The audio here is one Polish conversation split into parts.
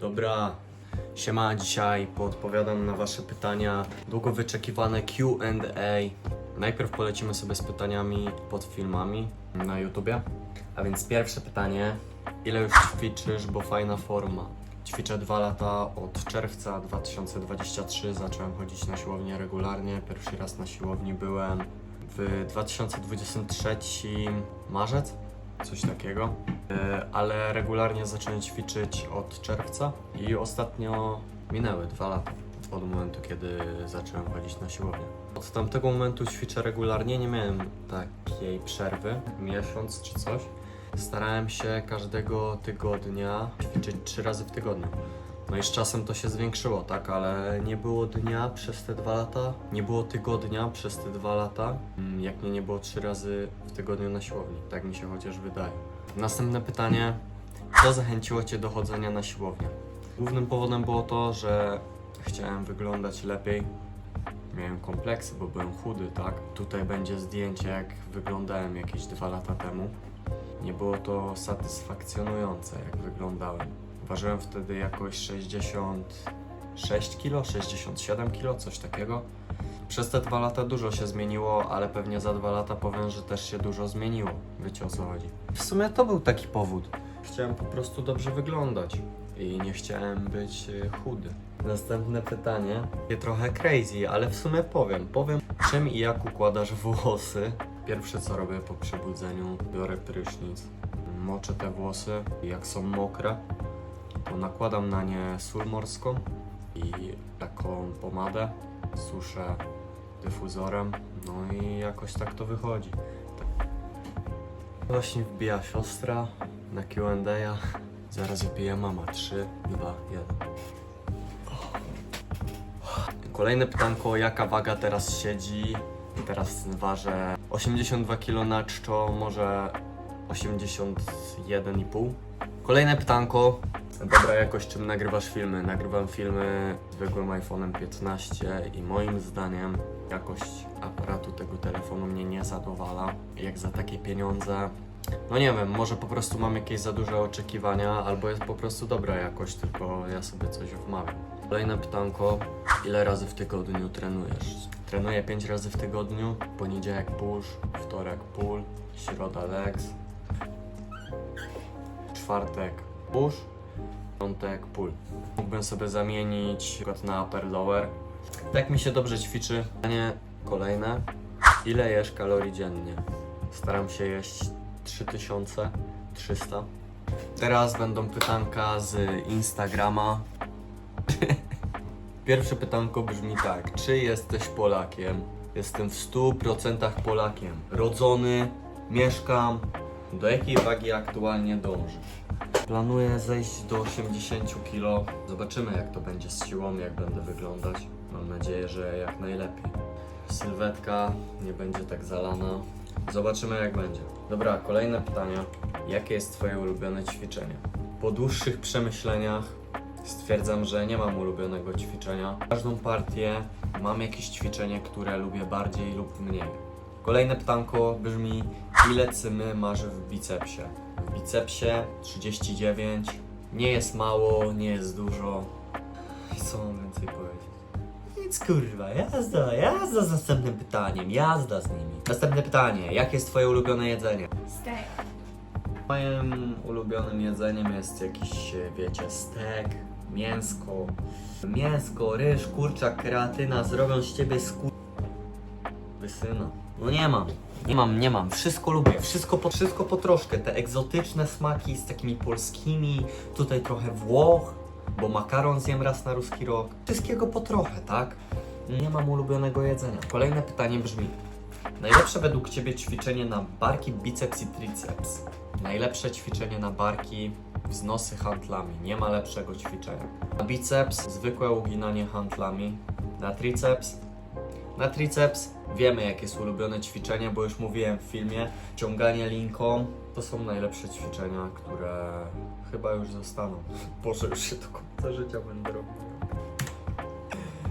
Dobra, siema, dzisiaj poodpowiadam na wasze pytania. Długo wyczekiwane Q&A. Najpierw polecimy sobie z pytaniami pod filmami na YouTubie. A więc pierwsze pytanie. Ile już ćwiczysz, bo fajna forma? Ćwiczę dwa lata od czerwca 2023. Zacząłem chodzić na siłownię regularnie. Pierwszy raz na siłowni byłem w 2023 marzec, coś takiego. E, ale regularnie zacząłem ćwiczyć od czerwca i ostatnio minęły dwa lata od momentu, kiedy zacząłem chodzić na siłownię. Od tamtego momentu ćwiczę regularnie, nie miałem takiej przerwy, miesiąc czy coś. Starałem się każdego tygodnia ćwiczyć trzy razy w tygodniu. No i z czasem to się zwiększyło, tak, ale nie było dnia przez te dwa lata, nie było tygodnia przez te dwa lata, mm, jak mnie nie było trzy razy w tygodniu na siłowni. Tak mi się chociaż wydaje. Następne pytanie. Co zachęciło Cię do chodzenia na siłownię? Głównym powodem było to, że chciałem wyglądać lepiej. Miałem kompleksy, bo byłem chudy, tak? Tutaj będzie zdjęcie, jak wyglądałem jakieś dwa lata temu. Nie było to satysfakcjonujące, jak wyglądałem. Ważyłem wtedy jakoś 66 kg, 67 kg, coś takiego. Przez te dwa lata dużo się zmieniło, ale pewnie za dwa lata powiem, że też się dużo zmieniło. Wiecie o co chodzi. W sumie to był taki powód. Chciałem po prostu dobrze wyglądać i nie chciałem być y, chudy. Następne pytanie. Trochę crazy, ale w sumie powiem. Powiem czym i jak układasz włosy. Pierwsze co robię po przebudzeniu, biorę prysznic, moczę te włosy jak są mokre, nakładam na nie sól morską i taką pomadę, suszę dyfuzorem, no i jakoś tak to wychodzi. Właśnie wbija siostra na Q&A. Zaraz wbije mama. 3, 2, 1. Kolejne pytanko, jaka waga teraz siedzi? Teraz ważę 82 kg na czczo, może 81,5. Kolejne pytanko. Dobra jakość, czym nagrywasz filmy? Nagrywam filmy zwykłym iPhone'em 15 i moim zdaniem jakość aparatu tego telefonu mnie nie zadowala. Jak za takie pieniądze no nie wiem, może po prostu mam jakieś za duże oczekiwania, albo jest po prostu dobra jakość, tylko ja sobie coś wmawiam. Kolejne pytanko, ile razy w tygodniu trenujesz? Trenuję 5 razy w tygodniu, poniedziałek push, wtorek pull, środa legs, czwartek push, piątek pull. Mógłbym sobie zamienić przykład na upper lower. Tak mi się dobrze ćwiczy. Pytanie kolejne, ile jesz kalorii dziennie? Staram się jeść 3300. Teraz będą pytanka z Instagrama. Pierwsze pytanko brzmi tak: Czy jesteś Polakiem? Jestem w 100% Polakiem. Rodzony, mieszkam. Do jakiej wagi aktualnie dążysz? Planuję zejść do 80 kg. Zobaczymy, jak to będzie z siłą, jak będę wyglądać. Mam nadzieję, że jak najlepiej. Sylwetka nie będzie tak zalana. Zobaczymy jak będzie. Dobra, kolejne pytanie. Jakie jest Twoje ulubione ćwiczenie? Po dłuższych przemyśleniach stwierdzam, że nie mam ulubionego ćwiczenia. Każdą partię mam jakieś ćwiczenie, które lubię bardziej lub mniej. Kolejne pytanko brzmi, ile cymy masz w bicepsie? W bicepsie 39. Nie jest mało, nie jest dużo. I co mam więcej powiedzieć? Nic kurwa, jazda, jazda z następnym pytaniem, jazda z nimi. Następne pytanie, jakie jest twoje ulubione jedzenie? Steak. Moim ulubionym jedzeniem jest jakiś, wiecie, stek, mięsko. Mięsko, ryż, kurczak, kreatyna zrobią z ciebie skur... Wysyna. No nie mam. Nie mam, nie mam. Wszystko lubię. Wszystko po, wszystko po troszkę. Te egzotyczne smaki z takimi polskimi. Tutaj trochę Włoch, bo makaron zjem raz na ruski rok. Wszystkiego po trochę, tak? Nie mam ulubionego jedzenia. Kolejne pytanie brzmi. Najlepsze według Ciebie ćwiczenie na barki, biceps i triceps. Najlepsze ćwiczenie na barki, wznosy handlami. Nie ma lepszego ćwiczenia. Na biceps zwykłe uginanie handlami. Na triceps na triceps wiemy jakie jest ulubione ćwiczenie, bo już mówiłem w filmie. Ciąganie linką to są najlepsze ćwiczenia, które chyba już zostaną. Boże, już się do końca życia będę robił.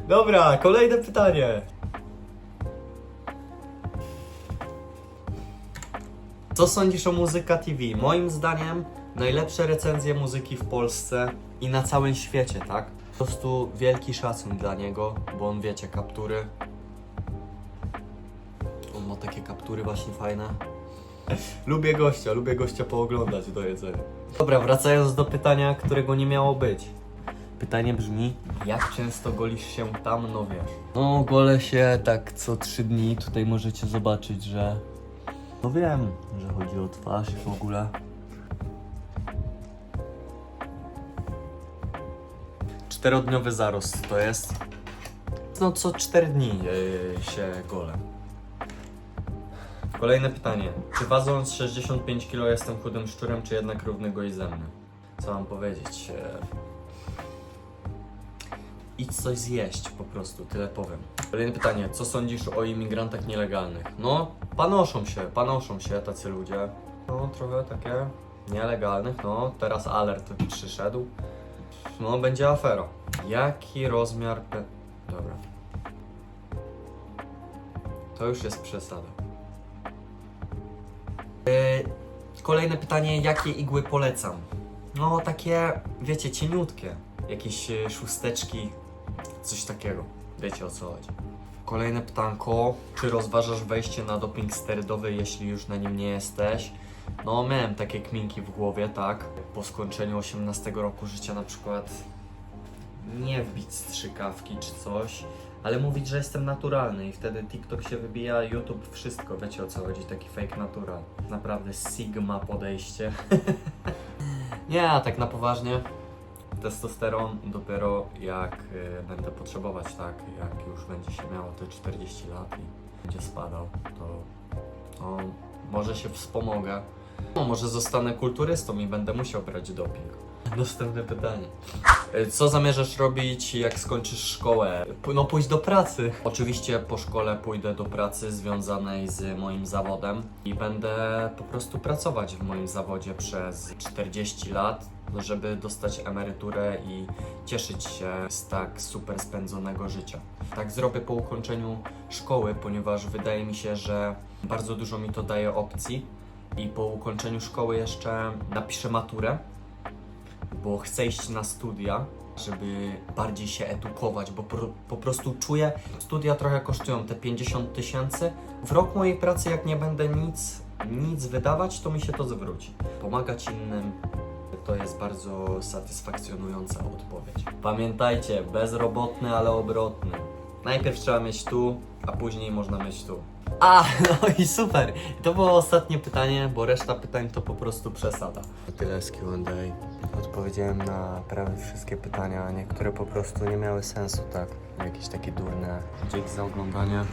Dobra, kolejne pytanie. Co sądzisz o Muzyka TV? Moim zdaniem najlepsze recenzje muzyki w Polsce i na całym świecie, tak? Po prostu wielki szacun dla niego, bo on wiecie, kaptury. Takie kaptury właśnie fajne. Lubię gościa, lubię gościa pooglądać do jedzenia. Dobra, wracając do pytania, którego nie miało być. Pytanie brzmi, jak często golisz się tam, no wiesz? No, golę się tak co trzy dni. Tutaj możecie zobaczyć, że... No wiem, że chodzi o twarz i w ogóle. Czterodniowy zarost to jest. No co 4 dni yy, się golę. Kolejne pytanie. Czy ważąc 65 kg jestem chudym szczurem, czy jednak równy go i ze mną? Co mam powiedzieć? E, Idź coś zjeść po prostu, tyle powiem. Kolejne pytanie. Co sądzisz o imigrantach nielegalnych? No, panoszą się, panoszą się tacy ludzie. No, trochę takie nielegalnych, no. Teraz alert przyszedł. No, będzie afera. Jaki rozmiar. Dobra. To już jest przesada. Kolejne pytanie, jakie igły polecam? No takie, wiecie, cieniutkie. Jakieś e, szósteczki, coś takiego. Wiecie o co chodzi. Kolejne pytanko, czy rozważasz wejście na doping sterydowy, jeśli już na nim nie jesteś? No, miałem takie kminki w głowie, tak. Po skończeniu 18 roku życia na przykład nie wbić strzykawki czy coś, ale mówić, że jestem naturalny i wtedy TikTok się wybija, YouTube, wszystko, wiecie o co chodzi, taki fake natural. Naprawdę sigma podejście. nie, a tak na poważnie, testosteron dopiero jak y, będę potrzebować, tak, jak już będzie się miało te 40 lat i będzie spadał, to, to może się wspomogę. No, może zostanę kulturystą i będę musiał brać doping. Następne pytanie. Y, Co zamierzasz robić, jak skończysz szkołę? No, pójść do pracy. Oczywiście po szkole pójdę do pracy związanej z moim zawodem i będę po prostu pracować w moim zawodzie przez 40 lat, żeby dostać emeryturę i cieszyć się z tak super spędzonego życia. Tak zrobię po ukończeniu szkoły, ponieważ wydaje mi się, że bardzo dużo mi to daje opcji i po ukończeniu szkoły jeszcze napiszę maturę bo chcę iść na studia, żeby bardziej się edukować, bo pro, po prostu czuję, studia trochę kosztują te 50 tysięcy. W rok mojej pracy, jak nie będę nic, nic wydawać, to mi się to zwróci. Pomagać innym to jest bardzo satysfakcjonująca odpowiedź. Pamiętajcie, bezrobotny, ale obrotny. Najpierw trzeba mieć tu, a później można mieć tu. A, no i super. I to było ostatnie pytanie, bo reszta pytań to po prostu przesada. Tyle z Q&A. Odpowiedziałem na prawie wszystkie pytania, niektóre po prostu nie miały sensu, tak? Jakieś takie durne. Dzięki za oglądanie.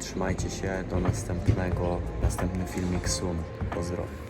Trzymajcie się, do następnego. Następny filmik sum. Pozdro.